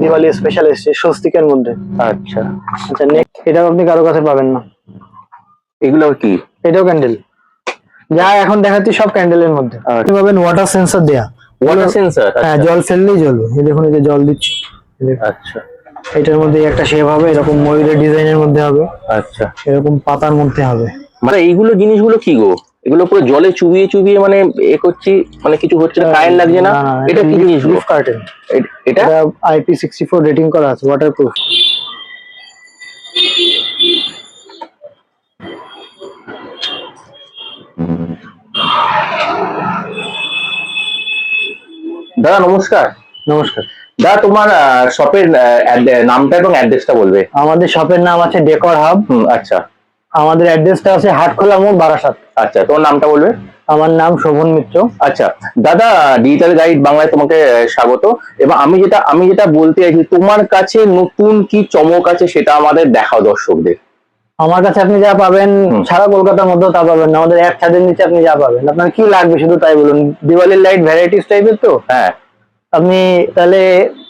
Diwali special এসছে স্বস্তিকের মধ্যে। আচ্ছা। আচ্ছা নেক্সট এটাও আপনি কারও কাছে পাবেন না। এগুলো কি? এটাও ক্যান্ডেল যা এখন দেখাচ্ছি সব ক্যান্ডেলের মধ্যে। আচ্ছা। আপনি পাবেন ওয়াটার সেন্সর দেয়া। ওয়াটার সেন্সর হ্যাঁ জল ফেললেই জ্বলবে এই দেখুন এই যে জল দিচ্ছি। আচ্ছা। এটার মধ্যে একটা শেপ হবে এরকম ময়ূরের ডিজাইনের মধ্যে হবে। আচ্ছা। এরকম পাতার মধ্যে হবে। মানে এইগুলো জিনিসগুলো কি গো? এগুলো পুরো জলে চুবিয়ে চুবিয়ে মানে এ করছি মানে কিছু হচ্ছে না কারেন্ট লাগছে না। এটা কি জিনিস? লিফ কার্টেন এটা? এটা আইপি সিক্সটি ফোর রেটিং করা আছে ওয়াটারপ্রুফ দাদা নমস্কার। নমস্কার। দাদা তোমার শপের নামটা এবং অ্যাড্রেসটা বলবে। আমাদের শপের নাম আছে ডেকর হাব আচ্ছা। আমাদের অ্যাড্রেসটা আছে হাটখোলা মোড় বারাসাত। আচ্ছা তোমার নামটা বলবে? আমার নাম শোভন মিত্র। আচ্ছা দাদা ডিজিটাল গাইড বাংলায় তোমাকে স্বাগত। এবং আমি যেটা আমি যেটা বলতে চাইছি তোমার কাছে নতুন কি চমক আছে সেটা আমাদের দেখাও দর্শকদের? আমার কাছে আপনি যা পাবেন সারা কলকাতার মধ্যেও তা পাবেন না। আমাদের এক ছাদের নিচে আপনি যা পাবেন। আপনার কি লাগবে শুধু তাই বলুন? দিওয়ালির লাইট ভ্যারাইটিস টাইপের তো? হ্যাঁ। আপনি তাহলে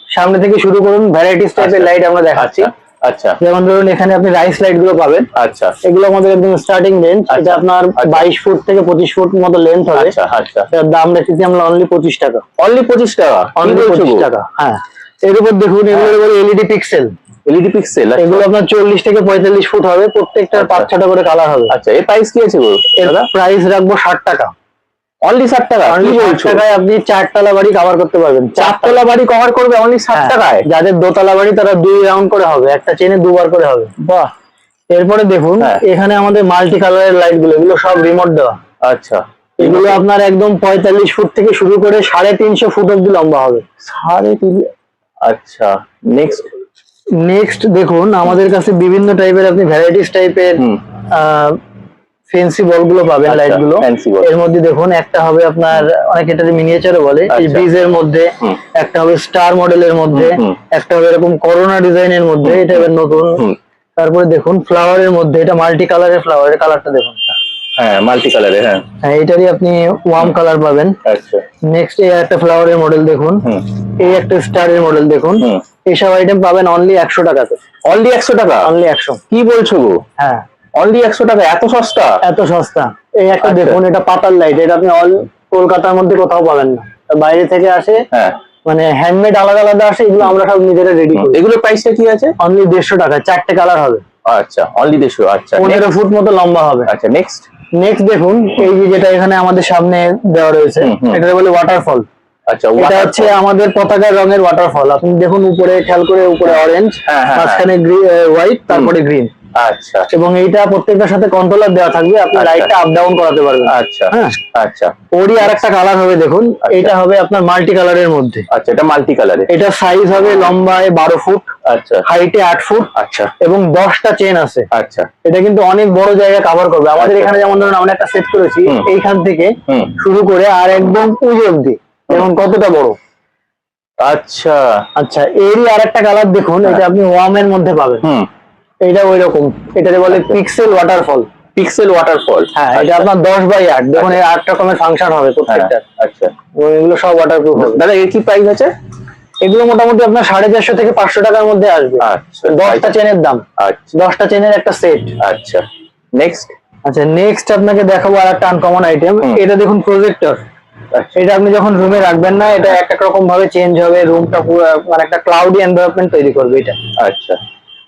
সামনে থেকে শুরু করুন ভ্যারাইটিস টাইপের আচ্ছা। লাইট আমরা দেখাচ্ছি। আচ্ছা। যেমন ধরুন এখানে আপনি রাইস লাইটগুলো পাবেন। আচ্ছা। এগুলো আমাদের একদম স্টার্টিং রেঞ্জ আচ্ছা, এটা আপনার আচ্ছা। বাইশ ফুট থেকে পঁচিশ ফুট মতো লেন্থ হবে। আচ্ছা আচ্ছা। দাম রেখেছি আমরা অনলি পঁচিশ টাকা। অনলি পঁচিশ টাকা? অনলি পঁচিশ টাকা হ্যাঁ। এর উপর দেখুন এগুলো বলে এলইডি পিক্সেল এলইডি পিক্সেল এগুলো আপনার চল্লিশ থেকে পঁয়তাল্লিশ ফুট হবে প্রত্যেকটার আচ্ছা। পাঁচ ছটা করে কালার হবে। আচ্ছা এর প্রাইস কি আছে এর প্রাইস রাখব ষাট টাকা। অনলি ষাট টাকা অনলি ষাট টাকায় আপনি চারতলা বাড়ি কভার করতে পারবেন। চারতলা বাড়ি কভার করবে অনলি ষাট হ্যাঁ, টাকায়? যাদের দোতলা বাড়ি তারা দুই রাউন্ড করে হবে একটা চেনে দুবার করে হবে। বাহ। এরপরে দেখুন হ্যাঁ। এখানে আমাদের মাল্টি কালারের লাইটগুলো এগুলো সব রিমোট দেওয়া। আচ্ছা। এগুলো আপনার একদম পঁয়তাল্লিশ ফুট থেকে শুরু করে সাড়ে তিনশো ফুট অব্দি লম্বা হবে। সাড়ে তিন আচ্ছা নেক্সট নেক্সট দেখুন আমাদের কাছে বিভিন্ন টাইপের আপনি ভ্যারাইটিস টাইপের ফেন্সি বলগুলো পাবেন আচ্ছা, লাইটগুলো এর মধ্যে দেখুন একটা হবে আপনার অনেক এটাতে মিনিয়েচারও বলে এই আচ্ছা। ব্রিজের মধ্যে একটা হবে স্টার মডেলের মধ্যে। একটা হবে এরকম করোনা ডিজাইনের মধ্যে এটা এবার নতুন। তারপরে দেখুন ফ্লাওয়ারের মধ্যে এটা মাল্টি কালারের ফ্লাওয়ারের কালারটা দেখুন। হ্যাঁ মাল্টি কালারে হ্যাঁ। হ্যাঁ এটারই আপনি ওয়ার্ম কালার পাবেন। আচ্ছা। নেক্সট এই একটা ফ্লাওয়ারের মডেল দেখুন। এই একটা স্টারের মডেল দেখুন। হুম। এইসব আইটেম পাবেন অনলি একশো টাকাতে। অনলি একশো টাকা? অনলি একশো। কি বলছো গো? হ্যাঁ। অনলি একশো টাকা এত সস্তা? এত সস্তা। এই একটা আচ্ছা। দেখুন এটা পাতার লাইট এটা আপনি অল কলকাতার মধ্যে কোথাও পাবেন না। বাইরে থেকে আসে হ্যাঁ। মানে হ্যান্ডমেড আলাদা আলাদা আসে এগুলো আমরা সব নিজেরা রেডি করি। এগুলোর প্রাইসটা কি আছে? অনলি দেড়শো টাকা চারটে কালার হবে। আচ্ছা অনলি দেড়শো আচ্ছা। পনেরো ফুট মতো লম্বা হবে। আচ্ছা নেক্সট নেক্সট দেখুন এই যে যেটা এখানে আমাদের সামনে দেওয়া রয়েছে। এটা বলে ওয়াটারফল আচ্ছা এটা হচ্ছে আমাদের পতাকার রঙের ওয়াটারফল আপনি দেখুন উপরে খেয়াল করে উপরে অরেঞ্জ হ্যাঁ, হ্যাঁ, মাঝখানে হোয়াইট তারপরে গ্রিন আচ্ছা। এবং এইটা প্রত্যেকটার সাথে কন্ট্রোলার দেওয়া থাকবে আপনি। লাইটটা আপ ডাউন করাতে পারবেন। আচ্ছা। হ্যাঁ। আচ্ছা। ওরই আরেকটা কালার হবে দেখুন। আচ্ছা। এটা হবে আপনার মাল্টি কালারের মধ্যে। আচ্ছা এটা মাল্টি কালারে এটা সাইজ হবে লম্বায় বারো ফুট আচ্ছা। হাইটে আট ফুট আচ্ছা। এবং দশটা চেন আছে। আচ্ছা। এটা কিন্তু অনেক বড় জায়গা কভার করবে। আমাদের আচ্ছা। এখানে যেমন ধরুন আমরা একটা সেট করেছি এইখান থেকে শুরু করে আর একদম পুজো অব্দি যেমন কতটা বড়। আচ্ছা। আচ্ছা এরই আরেকটা কালার দেখুন হ্যাঁ। এটা আপনি ওয়ামের মধ্যে পাবেন। হুম। এটা ওই রকম এটাকে বলে আচ্ছা। পিক্সেল ওয়াটারফল পিক্সেল ওয়াটারফল হ্যাঁ এটা আপনার দশ বাই আট দেখুন এই আট রকমের ফাংশন হবে প্রত্যেকটা। আচ্ছা। এবং এগুলো সব ওয়াটারপ্রুফ হবে। দাদা এর কি প্রাইস আছে? এগুলো মোটামুটি আপনার সাড়ে চারশো থেকে পাঁচশো টাকার মধ্যে আসবে। আচ্ছা দশটা চেনের দাম। আচ্ছা। দশটা চেনের একটা সেট আচ্ছা। নেক্সট আচ্ছা নেক্সট আপনাকে দেখাবো আর একটা আনকমন আইটেম এটা দেখুন প্রজেক্টর আচ্ছা। এটা আপনি যখন রুমে রাখবেন না এটা এক এক রকম ভাবে চেঞ্জ হবে রুমটা পুরো মানে একটা ক্লাউডি এনভায়রনমেন্ট তৈরি করবে এটা। আচ্ছা।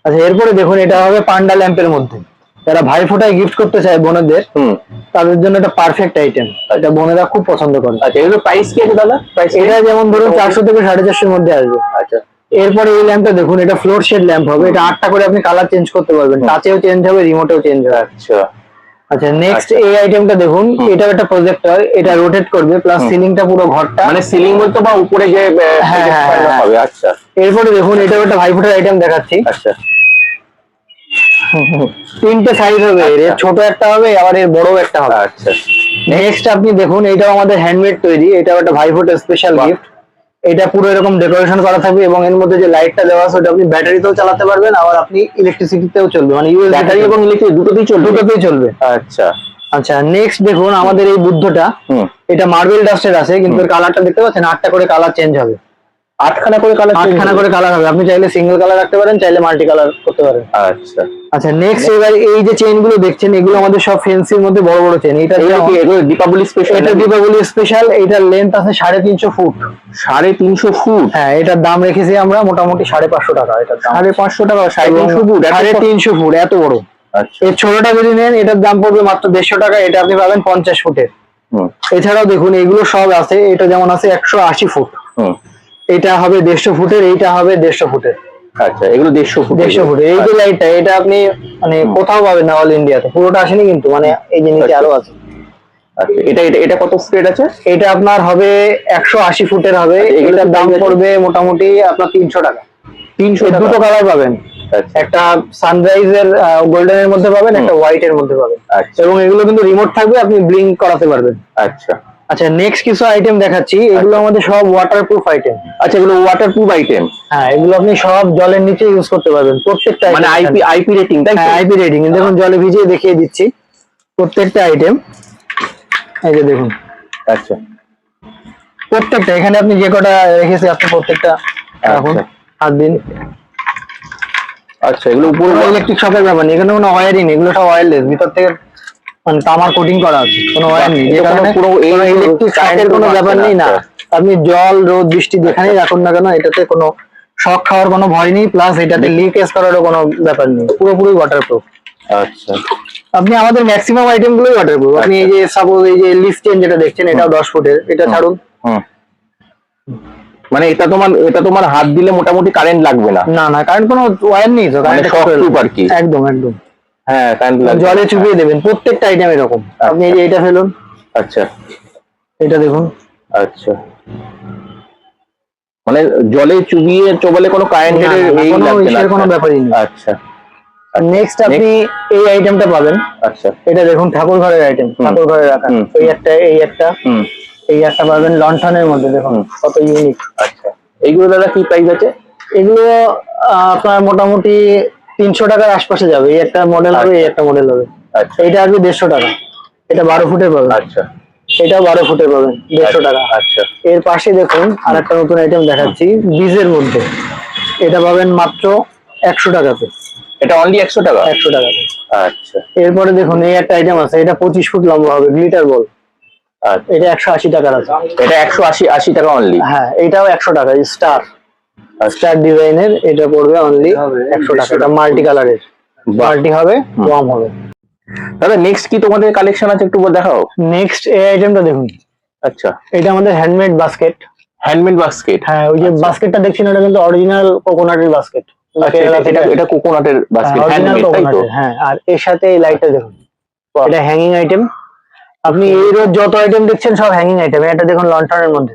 আচ্ছা এরপরে দেখুন এটা হবে পান্ডা ল্যাম্পের মধ্যে। যারা ভাই ফোটায় গিফট করতে চায় বোনদের হুম। তাদের জন্য এটা পারফেক্ট আইটেম এটা বোনেরা খুব পছন্দ করে। আচ্ছা এগুলোর প্রাইস কি আছে দাদা? প্রাইস এটা যেমন ধরুন চারশো থেকে সাড়ে চারশোর মধ্যে আসবে। আচ্ছা। এরপরে এই ল্যাম্পটা দেখুন এটা ফ্লোর শেড ল্যাম্প হবে। এটা আটটা করে আপনি কালার চেঞ্জ করতে পারবেন। টাচেও চেঞ্জ হবে রিমোটেও চেঞ্জ হবে। আচ্ছা। আচ্ছা নেক্সট। এই আইটেমটা দেখুন। এটা একটা প্রজেক্টর এটা রোটেট করবে প্লাস। সিলিংটা পুরো ঘরটা। মানে সিলিং বলতে বা উপরে যে হ্যাঁ, হ্যাঁ, হ্যাঁ। হবে আচ্ছা। এরপরে দেখুন এটা একটা ভাইফোটার আইটেম দেখাচ্ছি। আচ্ছা। তিনটে সাইজ হবে এর এর আচ্ছা। ছোট একটা হবে আবার এর বড় একটা হবে। আচ্ছা। নেক্সট আপনি দেখুন এটাও আমাদের হ্যান্ডমেড তৈরি এটাও একটা ভাইফোটার স্পেশাল। গিফট এটা পুরো এরকম ডেকোরেশন করা থাকবে এবং এর মধ্যে যে লাইটটা দেওয়া আছে ওটা আপনি ব্যাটারিতেও চালাতে পারবেন আবার আপনি ইলেকট্রিসিটিতেও চলবে। মানে ইউএসবি ব্যাটারি এবং ইলেকট্রিক দুটোতেই চলবে। দুটোতেই চলবে। আচ্ছা। আচ্ছা নেক্সট দেখুন আমাদের এই বুদ্ধটা। এটা মার্বেল ডাস্টের আছে কিন্তু কালারটা দেখতে পাচ্ছেন আটটা করে কালার চেঞ্জ হবে। আটখানা করে কালার আটখানা করে কালার হবে। আপনি চাইলে সিঙ্গেল কালার রাখতে পারেন চাইলে মাল্টি কালার করতে পারেন। আচ্ছা। আচ্ছা নেক্সট এবার এই যে চেইনগুলো দেখছেন এগুলো আমাদের সব ফেন্সির মধ্যে বড় বড় চেন এটা দীপাবলি স্পেশাল এটা দীপাবলি স্পেশাল এটার লেন্থ আছে সাড়ে তিনশো ফুট। সাড়ে তিনশো ফুট? হ্যাঁ এটার দাম রেখেছি আমরা মোটামুটি সাড়ে পাঁচশো টাকা দাম। সাড়ে পাঁচশো টাকা সাড়ে তিনশো ফুট সাড়ে তিনশো ফুট এত বড়। আচ্ছা। এর ছোটটা যদি নেন এটার দাম পড়বে মাত্র দেড়শো টাকা এটা আপনি পাবেন পঞ্চাশ ফুটের। এছাড়াও দেখুন এগুলো সব আছে এটা যেমন আছে একশো আশি ফুট। হুম। এটা হবে দেড়শো ফুটের এইটা হবে দেড়শো ফুটের। আচ্ছা এগুলো দেড়শো ফুট দেড়শো ফুটের এই যে লাইটটা এটা আপনি মানে কোথাও পাবেন না অল ইন্ডিয়াতে পুরোটা আসেনি কিন্তু মানে এই যে নিচে আরও আছে। আচ্ছা এটা এটা এটা কত স্প্রেড আছে? এটা আপনার হবে একশো আশি ফুটের হবে। আচ্ছা, এগুলোর এটার দাম পড়বে মোটামুটি আপনার তিনশো টাকা। তিনশো এর দুটো কালার পাবেন। আচ্ছা। একটা সানরাইজের গোল্ডেন এর মধ্যে পাবেন একটা হোয়াইট এর মধ্যে পাবেন। আচ্ছা। এবং এগুলো কিন্তু রিমোট থাকবে আপনি ব্লিঙ্ক করাতে পারবেন। আচ্ছা। আচ্ছা নেক্সট কিছু আইটেম দেখাচ্ছি। এগুলো আমাদের সব ওয়াটারপ্রুফ আইটেম আচ্ছা এগুলো ওয়াটার প্রুফ আইটেম হ্যাঁ এগুলো আপনি সব জলের নিচে ইউজ করতে পারবেন। প্রত্যেকটা মানে আইপি আইপি রেটিং তাই? হ্যাঁ আইপি রেটিং দেখুন জলে ভিজিয়ে দেখিয়ে দিচ্ছি। প্রত্যেকটা আইটেম এই যে দেখুন। আচ্ছা। প্রত্যেকটা এখানে আপনি যে কটা রেখেছে আপনি প্রত্যেকটা রাখুন। আচ্ছা। হাত দিন আচ্ছা এগুলো উপর ইলেকট্রিক শকের ব্যাপার নেই এখানে কোনো নেই এগুলো সব ওয়্যারলেস ভিতর থেকে মানে তামার কোটিং করা আছে কোনো ওয়্যার নেই। যে কারণে পুরো এই ইলেকট্রিক শকের কোনো ব্যাপার নেই না। আপনি জল রোদ বৃষ্টি যেখানেই রাখুন না কেন এটাতে কোনো শক খাওয়ার কোনো ভয় নেই প্লাস এটাতে লিকেজ করারও কোনো ব্যাপার নেই। পুরোপুরি ওয়াটারপ্রুফ আচ্ছা। আপনি আমাদের ম্যাক্সিমাম আইটেম গুলোই ওয়াটারপ্রুফ আপনি এই যে সাপোজ এই যে লিফট চেন যেটা দেখছেন এটাও দশ ফুটের। এটা ছাড়ুন। মানে এটা তোমার এটা তোমার হাত দিলে মোটামুটি কারেন্ট লাগবে না? না না কারেন্ট কোনো ওয়্যার নেই তো মানে current shock আর কি। একদম একদম। হ্যাঁ কারেন্ট লাগবে। জলে চুপিয়ে দেবেন প্রত্যেকটা আইটেম এরকম। আপনি এই যে এটা ফেলুন। আচ্ছা। এটা দেখুন। আচ্ছা। মানে জলে চুবিয়ে চোবালে কোনো না, এই কোনো ব্যাপারই নেই। আচ্ছা। নেক্সট আপনি এই আইটেমটা পাবেন। আচ্ছা। এটা দেখুন ঠাকুর ঘরের আইটেম ঠাকুর ঘরে রাখা এই একটা এই একটা। হুম। এই একটা পাবেন লন্ঠনের মধ্যে দেখুন কত ইউনিক আচ্ছা। এইগুলো দাদা কি প্রাইস আছে? এগুলো আপনার মোটামুটি তিনশো টাকার আশপাশে যাবে। এই একটা মডেল হবে এই একটা মডেল হবে। আচ্ছা। এইটা আসবে দেড়শো টাকা। এটা বারো ফুটের পাবেন আচ্ছা। এটাও বারো ফুটের পাবেন দেড়শো টাকা। আচ্ছা। এর পাশে দেখুন আর একটা নতুন আইটেম দেখাচ্ছি বীজের মধ্যে। এটা পাবেন মাত্র একশো টাকাতে। এটা অনলি একশো টাকা? একশো টাকাতে। আচ্ছা। এরপরে দেখুন এই একটা আইটেম আছে এটা পঁচিশ ফুট লম্বা হবে গ্লিটার বল আচ্ছা। এটা একশো আশি টাকার আছে। এটা একশো আশি আশি টাকা অনলি হ্যাঁ এটাও একশো টাকা স্টার স্টার ডিজাইনের এটা পড়বে অনলি একশো টাকা। মাল্টি কালারের মাল্টি হবে ওয়াম হবে। দাদা নেক্সট কি তোমাদের কালেকশন আছে একটু দেখাও? নেক্সট এই আইটেমটা দেখুন। আচ্ছা। এটা আমাদের হ্যান্ডমেড বাস্কেট হ্যান্ডমেড বাস্কেট হ্যাঁ ওই যে বাস্কেটটা দেখছেন এটা কিন্তু অরিজিনাল কোকোনাটের বাস্কেট আচ্ছা এটা- কোকোনাটের বাস্কেট অরিজিনাল হ্যান্ডমেড তাই তো? হ্যাঁ আর এর সাথে এই লাইটটা দেখুন। এটা হ্যাঙ্গিং আইটেম আপনি এই রোজ যত আইটেম দেখছেন সব হ্যাঙ্গিং আইটেম এটা দেখুন লন্ঠনের মধ্যে।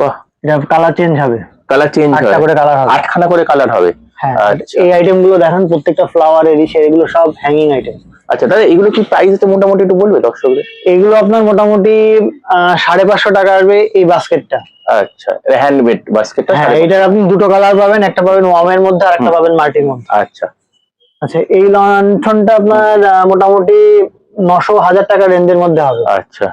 বাহ। এটা কালার চেঞ্জ হবে। কালার চেঞ্জ আটটা করে কালার হবে। আটখানা করে কালার হবে। হ্যাঁ আচ্ছা। এই আইটেমগুলো দেখেন প্রত্যেকটা ফ্লাওয়ার এরিশে এগুলো সব হ্যাঙ্গিং আইটেম আচ্ছা দাদা এগুলো কি প্রাইস আছে মোটামুটি একটু বলবে দর্শকদের? এগুলো আপনার মোটামুটি সাড়ে পাঁচশো টাকা আসবে এই বাস্কেটটা আচ্ছা হ্যান্ডমেড বাস্কেটটা হ্যাঁ এটার আপনি দুটো কালার পাবেন একটা পাবেন ওয়ামের মধ্যে আর একটা পাবেন মাল্টির মধ্যে। আচ্ছা। আচ্ছা এই লন্ঠনটা আপনার মোটামুটি নশো হাজার টাকা রেঞ্জের মধ্যে হবে। আচ্ছা।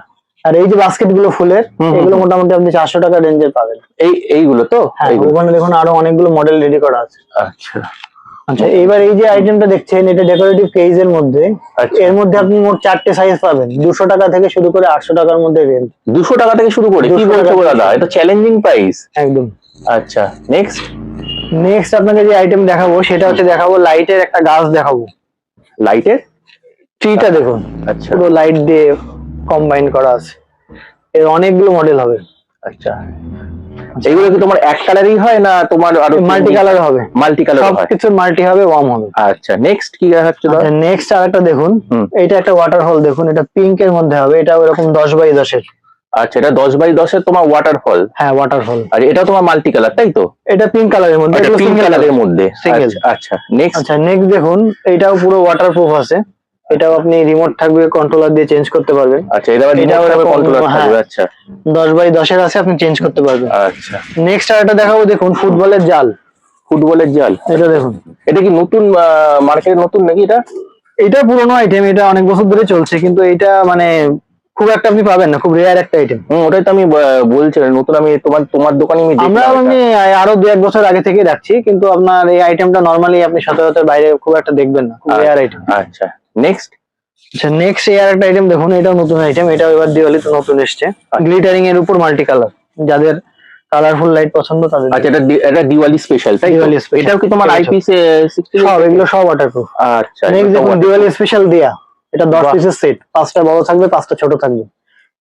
আর এই যে বাস্কেটগুলো ফুলের এগুলো মোটামুটি আপনি চারশো টাকা রেঞ্জের পাবেন। এই এইগুলো তো? হ্যাঁ ওখানে দেখুন আরও অনেকগুলো মডেল রেডি করা আছে। আচ্ছা। আচ্ছা এবার এই যে আইটেমটা দেখছেন এটা ডেকোরেটিভ কেজ এর মধ্যে। আচ্ছা। এর মধ্যে আপনি মোট চারটে সাইজ পাবেন। দুশো টাকা থেকে শুরু করে আটশো টাকার মধ্যে রেঞ্জ দুশো টাকা থেকে শুরু করে? কি 200 বলছো দাদা? এটা চ্যালেঞ্জিং প্রাইস একদম। আচ্ছা নেক্সট নেক্সট আপনাকে যে আইটেম দেখাবো সেটা হচ্ছে দেখাবো লাইটের একটা গাছ দেখাবো। লাইটের ট্রিটা দেখুন। আচ্ছা। পুরো লাইট দিয়ে কম্বাইন করা আছে। এর অনেকগুলো মডেল হবে। আচ্ছা। এগুলো কি তোমার এক কালারই হয় না তোমার আরও মাল্টি কালার হবে। মাল্টি কালার সব হয়। কিছুর মাল্টি হবে ওয়াম হবে। আচ্ছা নেক্সট কি দেখাচ্ছ দাদা নেক্সট আর একটা দেখুন। এটা একটা ওয়াটার হল দেখুন এটা পিঙ্ক এর মধ্যে হবে এটা এরকম দশ বাই দশের। আচ্ছা এটা দশ বাই দশের তোমার ওয়াটারফল হ্যাঁ ওয়াটার হল আর এটা তোমার মাল্টি কালার তাই তো? এটা পিঙ্ক কালারের মধ্যে আচ্ছা এগুলো পিঙ্ক কালারের মধ্যে। আচ্ছা, আচ্ছা নেক্সট আচ্ছা নেক্সট দেখুন এটাও পুরো ওয়াটার প্রুফ আছে। এটাও আপনি রিমোট থাকবে কন্ট্রোলার দিয়ে চেঞ্জ করতে পারবেন। আচ্ছা এটা এটাও এরকম, কন্ট্রোলার হ্যাঁ। থাকবে আচ্ছা। দশ বাই দশের আছে আপনি চেঞ্জ করতে পারবেন। আচ্ছা। নেক্সট আর একটা দেখাবো দেখুন ফুটবলের জাল। ফুটবলের জাল। এটা দেখুন। এটা কি নতুন মার্কেটে নতুন নাকি এটা? এটা পুরনো আইটেম এটা অনেক বছর ধরে চলছে কিন্তু এটা মানে খুব একটা আপনি পাবেন না খুব রেয়ার একটা আইটেম হুম ওটাই তো আমি বলছিলাম নতুন আমি তোমার তোমার দোকানে আমি আমরা আমি আরও দু এক বছর আগে থেকে রাখছি কিন্তু আপনার এই আইটেমটা নর্মালি আপনি সচরাচর বাইরে খুব একটা দেখবেন না খুব রেয়ার আইটেম আচ্ছা। নেক্সট আচ্ছা নেক্সট এয়ার একটা আইটেম দেখুন এটাও নতুন আইটেম এটাও এবার দিওয়ালিতে নতুন এসছে। গ্লিটারিং এর উপর মাল্টি কালার যাদের কালারফুল লাইট পছন্দ তাদের আচ্ছা এটা এটা দিওয়ালি স্পেশাল তাই দিওয়ালি special। এটাও কি তোমার আইপি সিক্সটি সব এগুলো সব ওয়াটারপ্রুফ আচ্ছা নেক্সট এটা দেখুন দিওয়ালি স্পেশাল দিয়া এটা দশ বাহ। পিসের সেট পাঁচটা বড় থাকবে পাঁচটা ছোট থাকবে।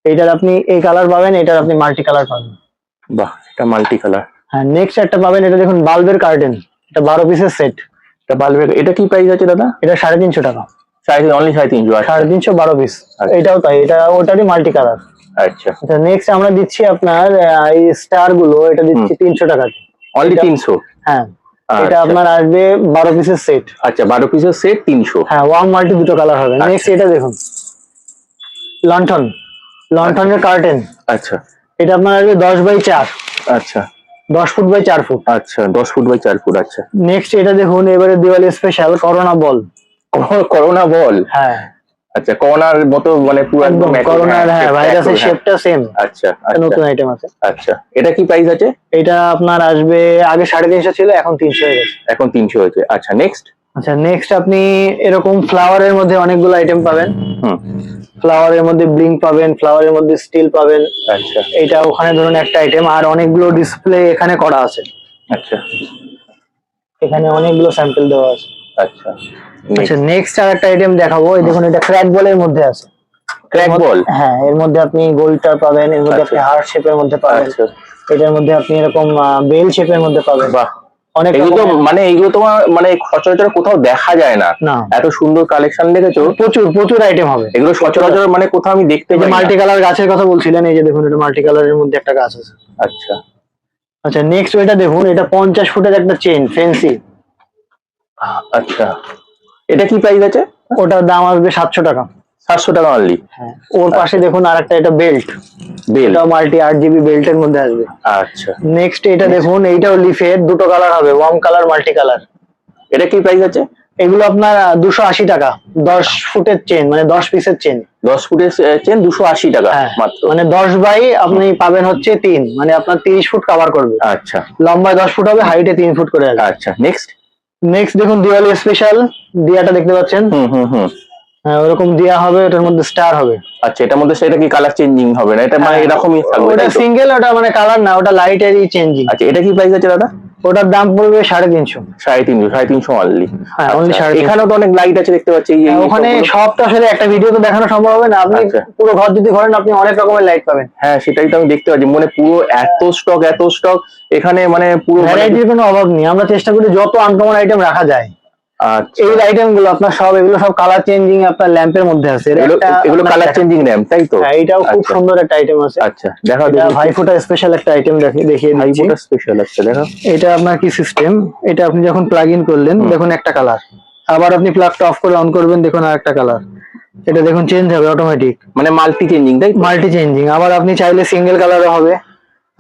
এইটার আপনি এই কালার পাবেন এটার আপনি মাল্টি কালার পাবেন। বাহ এটা মাল্টি কালার হ্যাঁ নেক্সট একটা পাবেন এটা দেখুন বাল্বের কার্টেন এটা বারো পিসের সেট এটা বাল্বের এটা কি প্রাইস আছে দাদা? এটা সাড়ে তিনশো টাকা। সাড়ে অনলি সাড়ে তিনশো আচ্ছা সাড়ে তিনশো বারো পিস আচ্ছা। এটাও তাই এটা ওটারই মাল্টি কালার আচ্ছা। নেক্সট আমরা দিচ্ছি আপনার এই স্টারগুলো এটা দিচ্ছি তিনশো টাকাতে অনলি তিনশো? হ্যাঁ। এটা আচ্ছা। আপনার আসবে বারো পিসের সেট আচ্ছা বারো পিসের সেট তিনশো। হ্যাঁ ওয়ান মাল্টি দুটো কালার হবে। নেক্সট এটা দেখুন। লন্ঠন লন্ঠনের কার্টেন আচ্ছা। এটা আপনার আসবে দশ বাই চার। আচ্ছা। দশ ফুট বাই চার ফুট। আচ্ছা দশ ফুট বাই চার ফুট আচ্ছা। নেক্সট এটা দেখুন এবারে Diwali special corona ball corona ball? হ্যাঁ। আচ্ছা করোনার মতো মানে পুরো একদম করোনার হ্যাঁ ভাইরাসের শেপটা সেম আচ্ছা নতুন আইটেম আছে। আচ্ছা। এটা কি প্রাইস আছে? এটা আপনার আসবে আগে সাড়ে তিনশো ছিল এখন তিনশো হয়ে গেছে। এখন তিনশো হয়েছে। আচ্ছা নেক্সট আচ্ছা নেক্সট আপনি এরকম ফ্লাওয়ারের মধ্যে অনেকগুলো আইটেম পাবেন। হুম। ফ্লাওয়ারের মধ্যে ব্লিং পাবেন ফ্লাওয়ারের মধ্যে স্টিল পাবেন। আচ্ছা। এটা ওখানে ধরুন একটা আইটেম আর অনেকগুলো ডিসপ্লে এখানে করা আছে। আচ্ছা। এখানে অনেকগুলো স্যাম্পল দেওয়া আছে। আচ্ছা। আচ্ছা নেক্সট আর একটা আইটেম দেখাবো। এই দেখুন এটা ক্র্যাক বলের মধ্যে আছে। ক্র্যাক বল হ্যাঁ এর মধ্যে আপনি গোলটার পাবেন এর মধ্যে আপনি আচ্ছা। হার্ট শেপের মধ্যে পাবেন। আচ্ছা। এটার মধ্যে আপনি এরকম বেল শেপের মধ্যে পাবেন। বাহ। অনেক এগুলো মানে এগুলো তোমার মানে সচরাচর কোথাও দেখা যায় না। এত সুন্দর কালেকশন দেখেছ? প্রচুর প্রচুর আইটেম হবে। এগুলো সচরাচর মানে কোথাও আমি দেখতে পাই মাল্টি কালার গাছের কথা বলছিলেন এই যে দেখুন এটা মাল্টি কালারের মধ্যে একটা গাছ আছে। আচ্ছা। আচ্ছা নেক্সট এটা দেখুন এটা পঞ্চাশ ফুটের একটা চেন ফেন্সি আচ্ছা। এটা কি প্রাইস আছে? ওটার দাম আসবে সাতশো টাকা। সাতশো টাকা অনলি হ্যাঁ। ওর পাশে দেখুন আর একটা এটা বেল্ট বেল এটা মাল্টি আট জিবি বেল্টের মধ্যে আসবে। আচ্ছা। নেক্সট এটা দেখুন এইটাও লিফের দুটো কালার হবে ওয়ার্ম কালার মাল্টি কালার এটা কি প্রাইস আছে? এগুলো আপনার দুশো আশি টাকা। দশ ফুটের চেন মানে দশ পিসের চেন দশ ফুটের চেন দুশো আশি টাকা হ্যাঁ। মাত্র। মানে দশ বাই আপনি পাবেন হচ্ছে তিন মানে আপনার তিরিশ ফুট কভার করবে। আচ্ছা। লম্বায় দশ ফুট হবে হাইটে তিন ফুট করে আচ্ছা। নেক্সট নেক্সট দেখুন দিওয়ালি স্পেশাল দিয়াটা দেখতে পাচ্ছেন। হুম হুম হুম। হ্যাঁ ওরকম দিয়া হবে এটার মধ্যে স্টার হবে। আচ্ছা এটার মধ্যে সেটা কি কালার চেঞ্জিং হবে না? এটা মানে এরকমই থাকবে হ্যাঁ। ওটা সিঙ্গেল ওটা মানে কালার না ওটা লাইটেরই চেঞ্জিং আচ্ছা এটা কি প্রাইস আছে দাদা? ওটার দাম পড়বে সাড়ে তিনশো। সাড়ে তিনশো সাড়ে তিনশো অনলি হ্যাঁ, তিনশো। এখানেও তো অনেক লাইট আছে দেখতে পাচ্ছি এই ওখানে সবটা সব তো আসলে একটা ভিডিও তো দেখানো সম্ভব হবে না। আপনি আচ্ছা। পুরো ঘর যদি ঘরেন আপনি অনেক রকমের লাইট পাবেন। হ্যাঁ সেটাই তো আমি দেখতে পাচ্ছি। মানে পুরো এত স্টক এত স্টক এখানে মানে পুরো মানে- ভ্যারাইটির কোনো অভাব নেই। আমরা চেষ্টা করি যত আনকমন আইটেম রাখা যায়। আচ্ছা এই আইটেমগুলো আপনার সব এগুলো সব কালার চেঞ্জিং আপনার ল্যাম্পের মধ্যে আছে। এগুলো একটা কালার চেঞ্জিং র্যাম তাই তো? হ্যাঁ, এইটাও খুব আচ্ছা। সুন্দর একটা আইটেম আছে। আচ্ছা এটা দেখি। ভাইফোঁটা স্পেশাল একটা আইটেম দেখিয়ে দেখিয়ে দিচ্ছি। ভাইফোঁটা স্পেশাল আচ্ছা দেখো। এটা আপনার কি সিস্টেম এটা আপনি যখন প্লাগ ইন করলেন দেখুন একটা কালার আবার আপনি প্লাগটা অফ করে অন করবেন দেখুন আর একটা কালার এটা দেখুন চেঞ্জ হবে অটোমেটিক মানে মাল্টি চেঞ্জিং তাই মাল্টি চেঞ্জিং আবার আপনি চাইলে সিঙ্গেল কালারও হবে।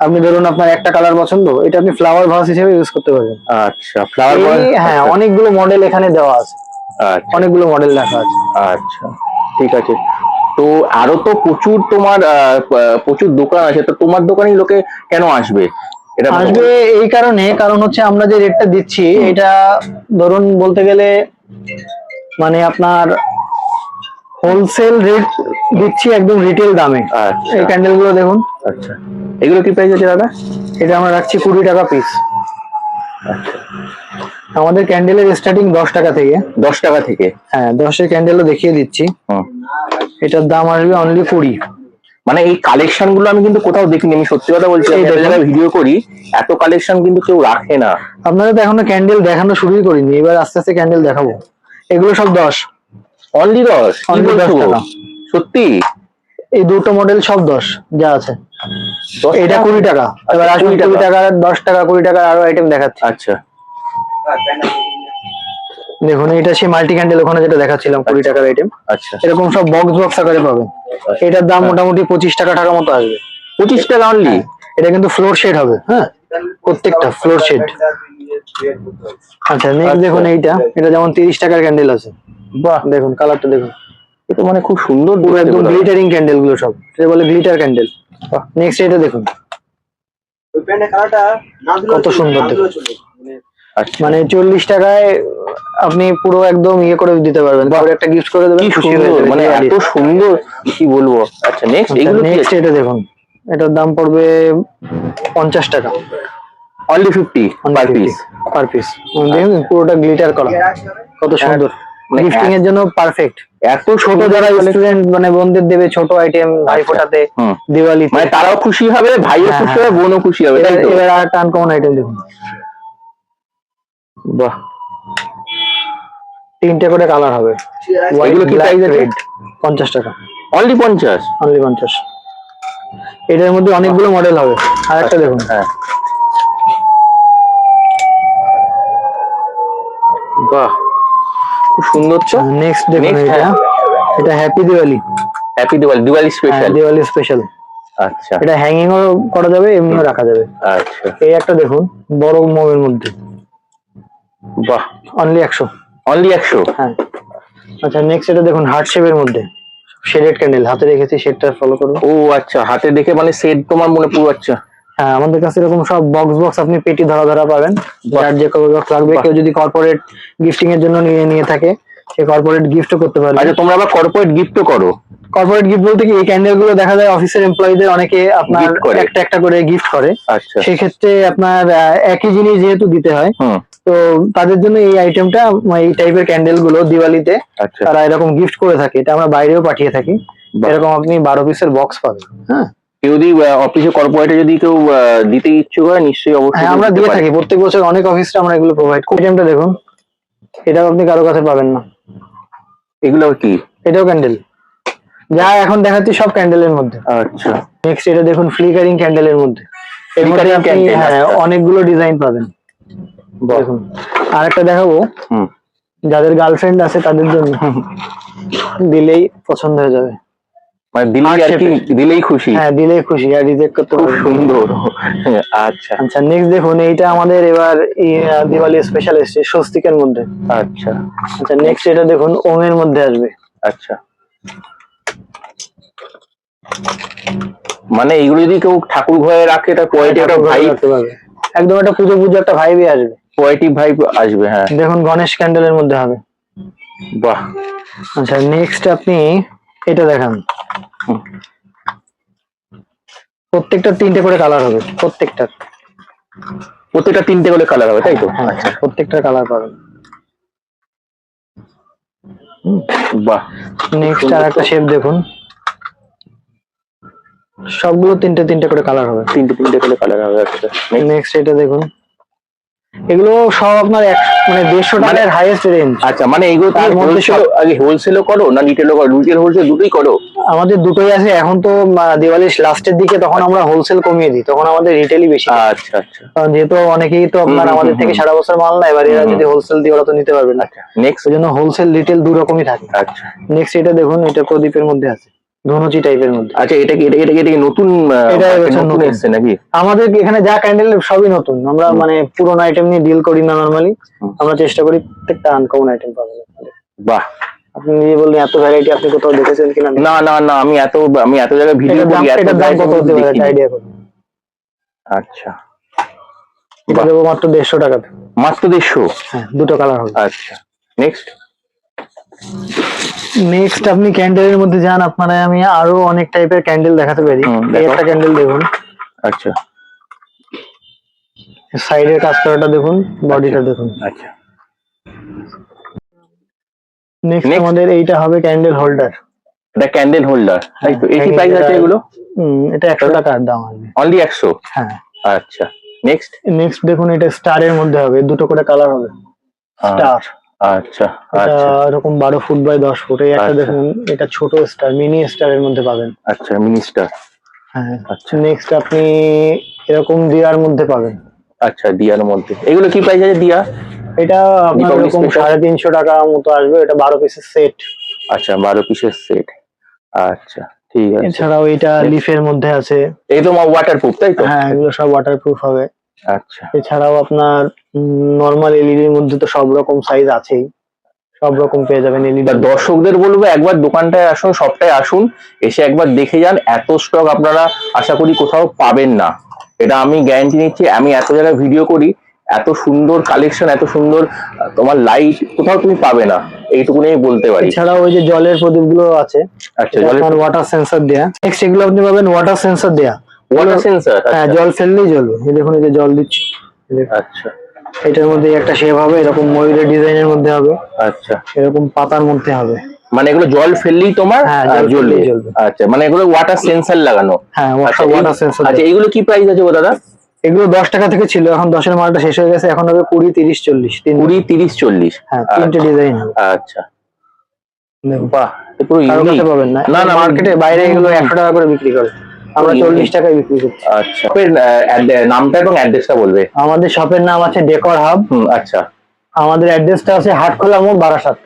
আপনি ধরুন আপনার একটা কালার পছন্দ এটা আপনি ফ্লাওয়ার ভাস হিসেবে ইউজ করতে পারবেন। আচ্ছা ফ্লাওয়ার এই- হ্যাঁ অনেকগুলো মডেল এখানে দেওয়া আছে। আচ্ছা। অনেকগুলো মডেল রাখা আছে। আচ্ছা ঠিক আছে। তো আরও তো প্রচুর তোমার প্রচুর দোকান আছে তো তোমার দোকানে লোকে কেন আসবে? এটা আসবে এই কারণে কারণ হচ্ছে আমরা যে রেটটা দিচ্ছি এটা ধরুন বলতে গেলে মানে আপনার হোলসেল রেট দিচ্ছি একদম রিটেল দামে। আচ্ছা। এই ক্যান্ডেলগুলো দেখুন। আচ্ছা। এগুলো কি প্রাইস আছে দাদা? এটা আমরা রাখছি কুড়ি টাকা পিস আমাদের ক্যান্ডেলের স্টার্টিং দশ টাকা থেকে। দশ টাকা থেকে? হ্যাঁ দশের ক্যান্ডেলও দেখিয়ে দিচ্ছি। এটার দাম আসবে অনলি কুড়ি। মানে এই কালেকশনগুলো আমি কিন্তু কোথাও দেখিনি আমি সত্যি কথা বলছি জায়গায় ভিডিও করি এত কালেকশন কিন্তু কেউ রাখে না। আপনারা তো এখনও ক্যান্ডেল দেখানো শুরুই করিনি এবার আস্তে আস্তে ক্যান্ডেল দেখাবো। এগুলো সব দশ। অনলি দশ? Only দশ। সত্যি? এই দুটো মডেল সব দশ যা আছে। এটা কুড়ি টাকা। এবার আচ্ছা, আসুন কুড়ি টাকা। দশ টাকা কুড়ি টাকা আরও আইটেম দেখাচ্ছি। আচ্ছা। দেখুন এটা সেই মাল্টি ক্যান্ডেল ওখানে যেটা দেখাচ্ছিলাম কুড়ি টাকার আইটেম আচ্ছা। এরকম সব বক্স বক্স আকারে পাবেন। এটার দাম মোটামুটি পঁচিশ টাকা টাকা মতো আসবে। পঁচিশ টাকা অনলি এটা কিন্তু ফ্লোর শেড হবে হ্যাঁ? প্রত্যেকটা ফ্লোর শেড আচ্ছা নেক্সট আচ্ছা। দেখুন এইটা। এটা যেমন তিরিশ টাকার ক্যান্ডেল আছে। বাহ। দেখুন কালারটা দেখুন। তো মানে খুব সুন্দর পুরো একদম গ্লিটারিং ক্যান্ডেলগুলো সব। এটা বলে গ্লিটার ক্যান্ডেল নেক্সট এটা দেখুন। কত সুন্দর মানে আচ্ছা। মানে চল্লিশ টাকায় আপনি পুরো একদম ইয়ে করে দিতে পারবেন তারপরে একটা গিফট করে দেবেন মানে এত সুন্দর কি বলব? আচ্ছা নেক্সট এগুলো নেক্সট এটা দেখুন এটার দাম পড়বে পঞ্চাশ টাকা। Only fifty per piece per piece দেখুন পুরোটা গ্লিটার করা কত সুন্দর। গিফটিং এর জন্য পারফেক্ট এত ছোট যারা স্টুডেন্ট মানে বোনদের দেবে ছোট আইটেম ভাই ফোটাতে দিওয়ালি মানে তারাও খুশি হবে ভাইও হ্যাঁ, খুশি হবে বোনও খুশি হবে এবার আর টান কমন আইটেম দেখুন। বাহ। তিনটে করে কালার হবে। এগুলো কি আছে? রেড পঞ্চাশ টাকা। অনলি পঞ্চাশ? অনলি পঞ্চাশ। এটার মধ্যে অনেকগুলো মডেল হবে। আর একটা দেখুন। হ্যাঁ। বাহ। খুব সুন্দর তো নেক্সট দেখুন এটা। হ্যাঁ। এটা হ্যাপি দিওয়ালি হ্যাপি দিওয়ালি দিওয়ালি হ্যাঁ, স্পেশাল দিওয়ালি স্পেশাল আচ্ছা। এটা হ্যাঙ্গিং ও করা যাবে এমনিও রাখা যাবে। আচ্ছা। এই একটা দেখুন বড় মোমের মধ্যে। বাহ। অনলি একশো। অনলি একশো? হ্যাঁ। আচ্ছা নেক্সট এটা দেখুন হার্ট শেপের মধ্যে। শেডেড ক্যান্ডেল হাতে রেখেছি শেডটা ফলো করুন ও আচ্ছা হাতে দেখে মানে সেট তোমার মনে পুরো আচ্ছা। হ্যাঁ আমাদের কাছে এরকম সব বক্স বক্স আপনি পেটি ধরা ধরা পাবেন। যার যে বক্স লাগবে কেউ যদি কর্পোরেট গিফটিং এর জন্য নিয়ে নিয়ে থাকে সে কর্পোরেট গিফটও করতে পারবে। আচ্ছা তোমরা আবার কর্পোরেট গিফটও করো। কর্পোরেট গিফট বলতে কি এই ক্যান্ডেলগুলো দেখা যায় অফিসের এমপ্লয়ীদের অনেকে আপনার একটা একটা করে গিফট করে। আচ্ছা। সেক্ষেত্রে আপনার একই জিনিস যেহেতু দিতে হয় তো তাদের জন্য এই আইটেমটা এই টাইপের ক্যান্ডেলগুলো দিওয়ালিতে আচ্ছা। তারা এরকম গিফট করে থাকে এটা আমরা বাইরেও পাঠিয়ে থাকি। এরকম আপনি বারো পিসের বক্স পাবেন। হ্যাঁ। কেউ যদি অফিসে কর্পোরেটে যদি কেউ দিতে ইচ্ছুক হয় নিশ্চয়ই অবশ্যই হ্যাঁ আমরা দিয়ে থাকি। প্রত্যেক বছর অনেক অফিসে আমরা এগুলো প্রোভাইড করি। আইটেমটা দেখুন। এটাও আপনি কারও কাছে পাবেন না। এগুলো কি? এটাও ক্যান্ডেল যা এখন দেখাচ্ছি সব ক্যান্ডেলের মধ্যে। আচ্ছা। নেক্সট এটা দেখুন ফ্লিকারিং ক্যান্ডেলের মধ্যে। হ্যাঁ আচ্ছা। অনেকগুলো ডিজাইন পাবেন। দেখুন। আর একটা দেখাবো। হুম। যাদের গার্লফ্রেন্ড আছে তাদের জন্য দিলেই পছন্দ হয়ে যাবে। মানে দিলেই আর কি দিলেই খুশি। হ্যাঁ দিলেই খুশি আর রিজেক্ট করতে খুব সুন্দর। আচ্ছা। আচ্ছা নেক্সট দেখুন এইটা আমাদের এবার দিওয়ালি স্পেশাল এসছে স্বস্তিকের মধ্যে। আচ্ছা। আচ্ছা নেক্সট এটা দেখুন ওমের মধ্যে আসবে। আচ্ছা। মানে এগুলো যদি কেউ ঠাকুর ঘরে রাখে তার কোয়ালিটি একটা ঠাকুর ভাই রাখতে পারবে। একদম একটা পুজো পুজো একটা ভাইবই আসবে। কোয়ালিটি ভাই আসবে হ্যাঁ। দেখুন গণেশ ক্যান্ডেলের মধ্যে হবে। বাহ। আচ্ছা নেক্সট আপনি এটা দেখান। প্রত্যেকটা তিনটে করে কালার হবে প্রত্যেকটার প্রত্যেকটা তিনটে করে কালার হবে তাই তো? হ্যাঁ, আচ্ছা প্রত্যেকটার কালার পাবেন বাহ। নেক্সট আর একটা শেপ দেখুন। সবগুলো তিনটে তিনটে করে কালার হবে। তিনটে তিনটে করে কালার হবে আচ্ছা। Next. নেক্সট এটা দেখুন। এগুলো সব আপনার মানে দেড়শো মানে- টাকার হাইয়েস্ট রেঞ্জ আচ্ছা মানে এগুলো তার মধ্যে আগে হোলসেলও করো না রিটেলও করো? রিটেল হোলসেল দুটোই করো? আমাদের দুটোই আছে এখন তো দিওয়ালির লাস্টের দিকে তখন আমরা হোলসেল কমিয়ে দিই তখন আমাদের রিটেলই বেশি। আচ্ছা আচ্ছা। কারণ যেহেতু অনেকেই তো আপনার আমাদের থেকে সারা বছর মাল নেয় এবার এরা যদি হোলসেল দিয়ে ওরা তো নিতে পারবে না। আচ্ছা নেক্সট ওই জন্য হোলসেল রিটেল দু রকমই থাকে। আচ্ছা। নেক্সট এটা দেখুন এটা প্রদীপের মধ্যে আছে। ধনুচি টাইপের মধ্যে। আচ্ছা এটা কি এটা এটা এটা কি নতুন এটা নতুন। এসছে নাকি? আমাদের এখানে যা ক্যান্ডেল সবই নতুন। আমরা মানে পুরোনো আইটেম নিয়ে ডিল করি না নর্মালি আমরা চেষ্টা করি প্রত্যেকটা আনকমন আইটেম পাবেন বাহ। আপনি নিজে বললেন এত ভ্যারাইটি আপনি কোথাও দেখেছেন কিনা? না না না আমি এত আমি এত জায়গায় ভিডিও করি এত দাম কত হতে পারে? আইডিয়া করুন। আচ্ছা। এটা দেবো মাত্র দেড়শো টাকাতে। মাত্র দেড়শো? হ্যাঁ দুটো কালার হবে। আচ্ছা। নেক্সট নেক্সট আপনি ক্যান্ডেলের মধ্যে যান আপনারা আমি আরও অনেক টাইপের ক্যান্ডেল দেখাতে পারি। একটা ক্যান্ডেল দেখুন। আচ্ছা। সাইডের কাজ করাটা দেখুন বডিটা দেখুন। আচ্ছা। নেক্সট আমাদের এইটা হবে ক্যান্ডেল হোল্ডার এটা ক্যান্ডেল হোল্ডার তাই তো? হ্যাঁ, এটি প্রাইস আছে এগুলো? এটা একশো টাকার দাম আসবে অনলি একশো? হ্যাঁ। আচ্ছা। নেক্সট নেক্সট দেখুন এটা স্টারের মধ্যে হবে দুটো করে কালার হবে। স্টার আচ্ছা আচ্ছা। এরকম বারো ফুট বাই দশ ফুট এই একটা আচ্ছা। দেখুন এটা ছোট স্টার মিনি স্টারের মধ্যে পাবেন। আচ্ছা মিনিস্টার হ্যাঁ আচ্ছা। নেক্সট আপনি এরকম দিয়ার মধ্যে পাবেন। আচ্ছা দিয়ার মধ্যে। এগুলো কি প্রাইস আছে দিয়া এটা আপনার এরকম সাড়ে তিনশো টাকা মতো আসবে এটা বারো পিসের সেট আচ্ছা বারো পিসের সেট আচ্ছা ঠিক আছে। এছাড়াও এটা লিফের মধ্যে আছে। এই তো ওয়াটার প্রুফ তাই তো? হ্যাঁ এগুলো সব ওয়াটারপ্রুফ হবে। আচ্ছা। এছাড়াও আপনার নর্মাল এলইডির মধ্যে তো সব রকম সাইজ আছেই। সব রকম পেয়ে যাবেন এলইডি দর্শকদের বলব একবার দোকানটায় আসুন সবটাই আসুন এসে একবার দেখে যান এত স্টক আপনারা আশা করি কোথাও পাবেন না। এটা আমি গ্যারান্টি নিচ্ছি আমি এত জায়গায় ভিডিও করি এত সুন্দর কালেকশন এত সুন্দর তোমার লাইট কোথাও তুমি পাবে না। এইটুকুনি বলতে পারি। এছাড়াও ওই যে জলের প্রদীপগুলো আছে আচ্ছা জলের ওয়াটার সেন্সর দেয়া। নেক্সট এগুলো আপনি পাবেন ওয়াটার সেন্সর দেয়া। ওয়াটার সেন্সার হ্যাঁ জল ফেললেই জ্বলবে এই দেখুন এই যে জল দিচ্ছি। আচ্ছা। এটার মধ্যে একটা শেপ হবে এরকম ময়ূরের ডিজাইনের মধ্যে হবে। আচ্ছা। এরকম পাতার মধ্যে হবে। মানে এগুলো জল ফেললেই তোমার? হ্যাঁ, জ্বলবে আচ্ছা মানে এগুলো ওয়াটার সেন্সার লাগানো। হ্যাঁ আচ্ছা ওয়াটার সেন্সর আচ্ছা এইগুলো কি প্রাইস আছে দাদা? এগুলো দশ টাকা থেকে ছিল এখন দশের মালটা শেষ হয়ে গেছে এখন হবে কুড়ি তিরিশ চল্লিশ কুড়ি তিরিশ চল্লিশ। হ্যাঁ তিনটে ডিজাইন আচ্ছা। বাহ এ পুরো পাবেন না। না, না, মার্কেটে বাইরে এগুলো একশো টাকা করে বিক্রি করে। আমরা চল্লিশ টাকায় বিক্রি করছি। আচ্ছা। নামটা এবং অ্যাড্রেসটা বলবে? আমাদের শপের নাম আছে ডেকর হাব আচ্ছা। আমাদের অ্যাড্রেসটা আছে হাটখোলা মোড় বারাসাত।